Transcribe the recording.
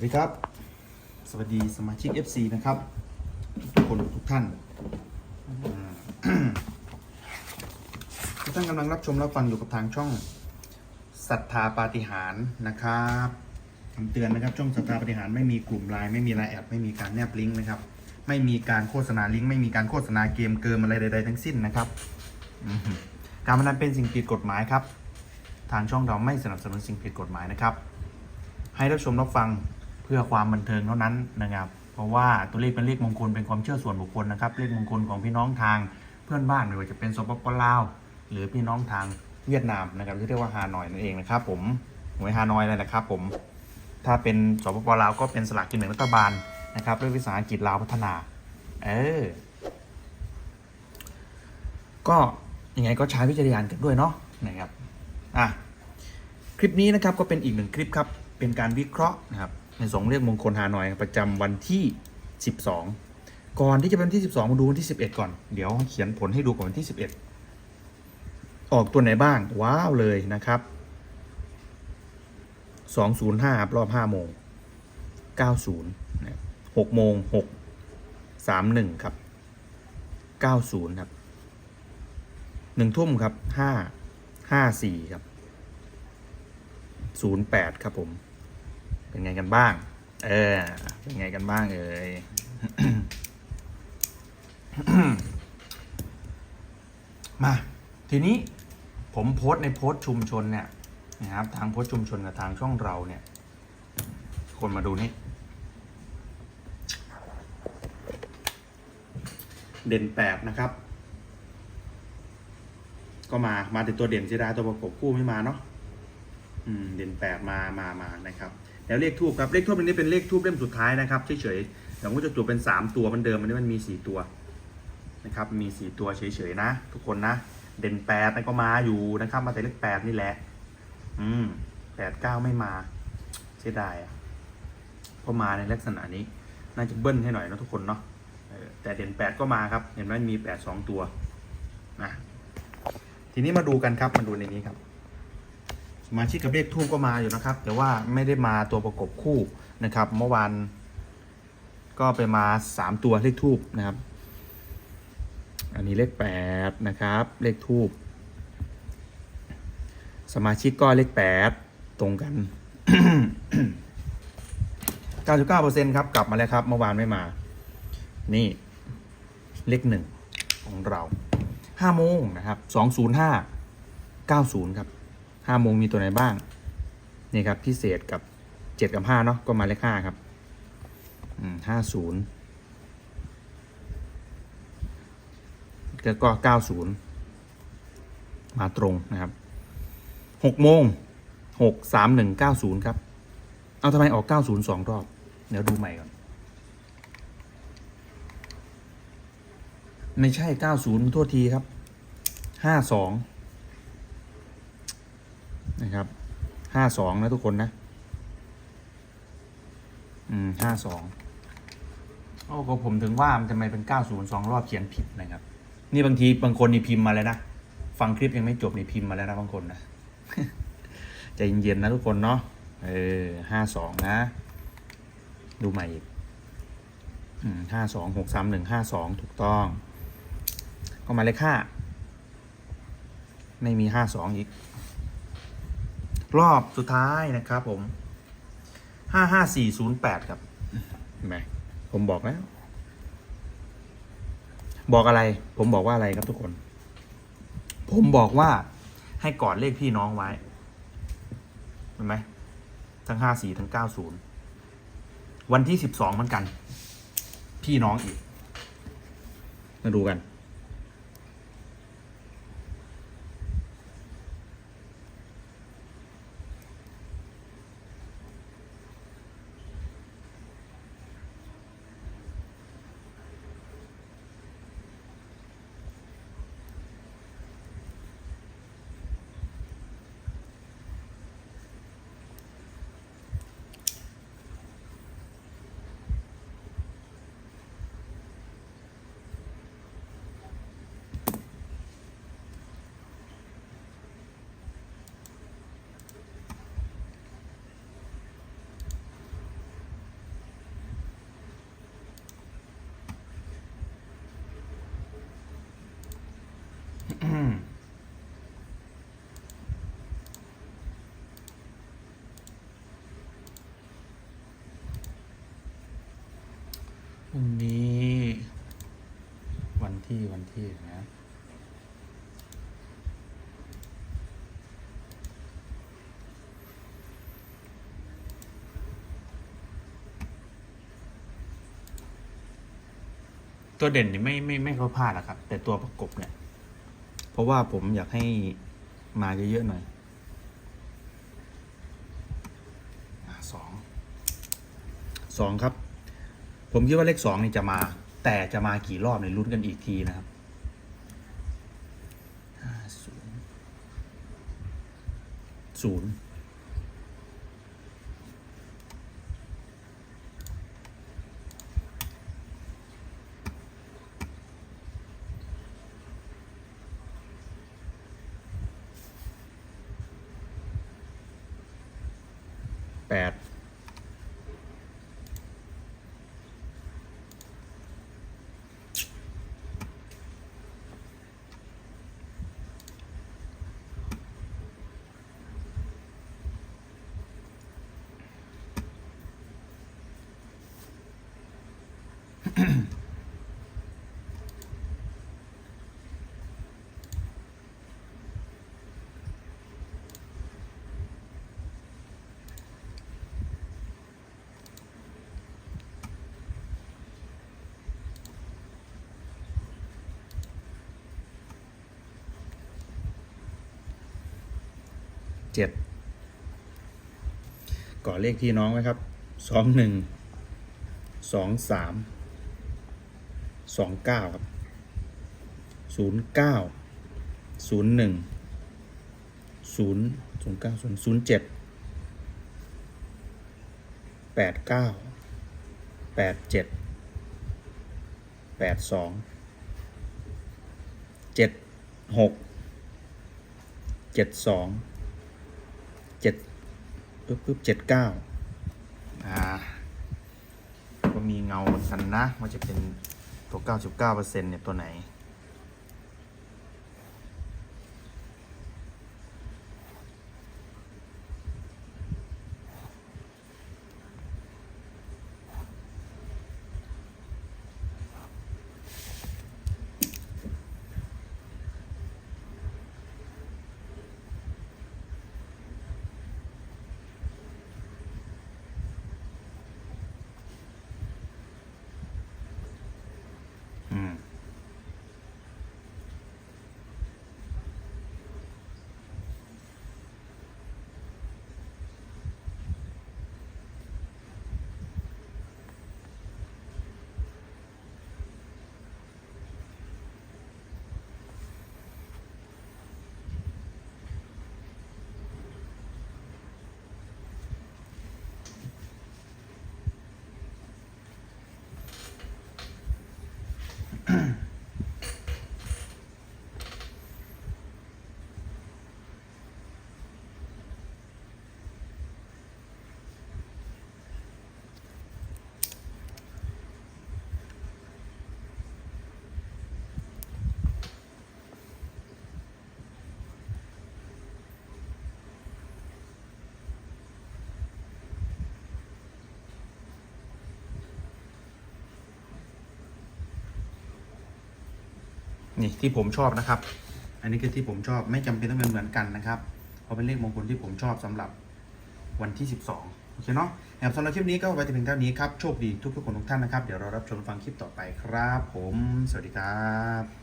วัสดีครับ สวัสดีสมาชิก FC นะครับ ทุกคนทุกท่านทุกท่านกำลังรับชมรับฟังอยู่กับทางช่องศรัทธาปาฏิหารนะครับคำเตือนนะครับ ช่องศรัทธาปาฏิหารไม่มีกลุ่มไลน์ไม่มีไลน์แอดไม่มีการแนบลิงก์นะครับ ไม่มีการโฆษณาลิงก์ไม่มีการโฆษณาเกมเกิมอะไรใดๆทั้งสิ้นนะครับการพนันเป็นสิ่งผิดกฎหมายครับ ทางช่องเราไม่สนับสนุนสิ่งผิดกฎหมายนะครับ ให้รับชมรับฟัง พื่อความบันเทิงเท่านั้นนะครับ เพราะว่าตัวเลขเป็นเลขมงคลเป็นความเชื่อส่วนบุคคลนะครับเลขมงคลของพี่น้องทางเพื่อนบ้านไม่ว่าจะเป็นสปปลาว หรือพี่น้องทางเวียดนามนะครับที่เรียกว่าฮานอยนั่นเองนะครับผมหน่วยฮานอยเลยนะครับผมถ้าเป็นสปปลาวก็เป็นสลากกินแบ่งรัฐบาลนะครับด้วยวิสาหกิจลาวพัฒนา เออ ก็ยังไงก็ใช้วิจารณญาณกันด้วยเนาะนะครับอะคลิปนี้นะครับก็เป็นอีกหนึ่งคลิปครับ เป็นการวิเคราะห์นะครับ ในสองเรียกมงคลฮานอยประจำวันที่ 12 ก่อนที่จะเป็นที่ 12 มาดูวันที่ 11 ก่อน เดี๋ยวเขียนผลให้ดูก่อนวันที่ 11 ออกตัวไหนบ้าง ว้าวเลยนะครับ 205ครับรอบ 5 โมง 90 6 โมง 6 31 ครับ 90 ครับ 1 ทุ่มครับ 5 54 ครับ 08 ครับผม เป็นไงกันบ้าง เออ เป็นไงกันบ้างเอ่ยมา ทีนี้ผมโพสต์ในโพสต์ชุมชนเนี่ยนะครับ ทางโพสต์ชุมชนกับทางช่องเราเนี่ย คนมาดูนี่ เด่นแปดนะครับ ก็มา มาแต่ตัวเด่นเสียดายตัวประกบคู่ไม่มาเนาะ อืม เด่นแปดมา มา มานะครับ แล้วเลขทูบครับเลขทูบอันนี้เป็นเลขทูบเล่มสุดท้ายนะครับเฉยๆแต่ว่าจะจุดเป็นสามตัวเหมันเดิมอันนี้มันมีสี่ตัวนะครับมีสี่ตัวเฉยๆนะ ทุกคนนะ เด่นแปดนั่นก็มาอยู่นะครับมาแต่เลขแปดนี่แหละ อืมแปดเก้าไม่มาเสียดายเพราะมาในลักษณะนี้ น่าจะเบิ้ลให้หน่อยนะทุกคนเนาะแต่เด่นแปดก็มาครับ เห็นไหมมีแปดสองตัวนะทีนี้มาดูกันครับมาดูในนี้ครับ มาชิกกับเลขทูบก็มาอยู่นะครับ แต่ว่าไม่ได้มาตัวประกบคู่นะครับ เมื่อวานก็ไปมาสามตัวเลขทูบนะครับ อันนี้เลขแปดนะครับ เลขทูบสมาชิกก็เลขแปดตรงกัน 99%ครับกลับมาแล้วครับ เมื่อวานไม่มา นี่เลขหนึ่งของเรา5โมงนะครับ 205 90 ครับ ห้าโมงมีตัวไหนบ้าง นี่ครับพิเศษกับเจ็ดกับห้าเนาะก็มาเลขห้าครับห้าศูนย์แล้วก็เก้าศูนย์มาตรงนะครับหกโมงหกสามหนึ่งเก้าศูนย์ครับ เอาทำไมออกเก้าศูนย์สองรอบ เดี๋ยวดูใหม่ก่อน ไม่ใช่เก้าศูนย์โทษทีครับห้าสอง นะครับห้าสองนะทุกคนนะ อืมห้าสองโอ้ก็ผมถึงว่ามันทำไมเป็นเก้าศูนย์สองรอบเขียนผิดนะครับ นี่บางทีบางคนนี่พิมพ์มาเลยนะ ฟังคลิปยังไม่จบนี่พิมพ์มาแล้วนะบางคนนะใจเย็นๆนะทุกคนเนาะ เออห้าสองนะ ดูใหม่อีกอืมห้าสองหกสามหนึ่งห้าสองถูกต้อง ก็มาเลขห้าไม่มีห้าสองอีก รอบสุดท้ายนะครับผมห้าห้าสี่ศูนย์แปดครับเห็นไหมผมบอกแล้ว บอกอะไร ผมบอกว่าอะไรครับทุกคน ผมบอกว่าให้กอดเลขพี่น้องไว้เห็นไหมทั้งห้าสี่ทั้งเก้าศูนย์วันที่สิบสองเหมือนกัน พี่น้องอีกมาดูกัน ตัวเด่นนี่ไม่ไม่ไม่เขาพลาดนะครับ แต่ตัวประกบเนี่ย เพราะว่าผมอยากให้มาเยอะๆหน่อยอสองสองครับ ผมคิดว่าเลขสองนี่จะมา แต่จะมากี่รอบในยลุ้นกันอีกทีนะครับห้าศูนย์ แปด เจ็ดก่อเลขพี่น้องไว้ครับสองหนึ่งสองสามสองเก้าครับศูนย์เก้าศูนย์หนึ่งศูนย์ศูนย์เก้าศูนย์ศูนย์เจ็ดแปดเก้าแปดเจ็ดแปดสองเจ็ดหกเจ็ดสอง เจ็ดปึ๊บปึ๊บเจ็ดเก้าอ่า ก็มีเงาเหมือนกันนะว่าจะเป็นตัวเก้าจุดเก้าเปอร์เซ็นต์เนี่ยตัวไหน นี่ที่ผมชอบนะครับ อันนี้คือที่ผมชอบไม่จำเป็นต้องเป็นเหมือนกันนะครับเพราะเป็นเลขมงคลที่ผมชอบสำหรับวันที่ 12 โอเคเนาะนะครับสำหรับคลิปนี้ก็ไว้แต่เพียงเท่านี้ครับ โชคดีทุกทุกคนทุกท่านนะครับ เดี๋ยวเรารับชมฟังคลิปต่อไปครับผม สวัสดีครับ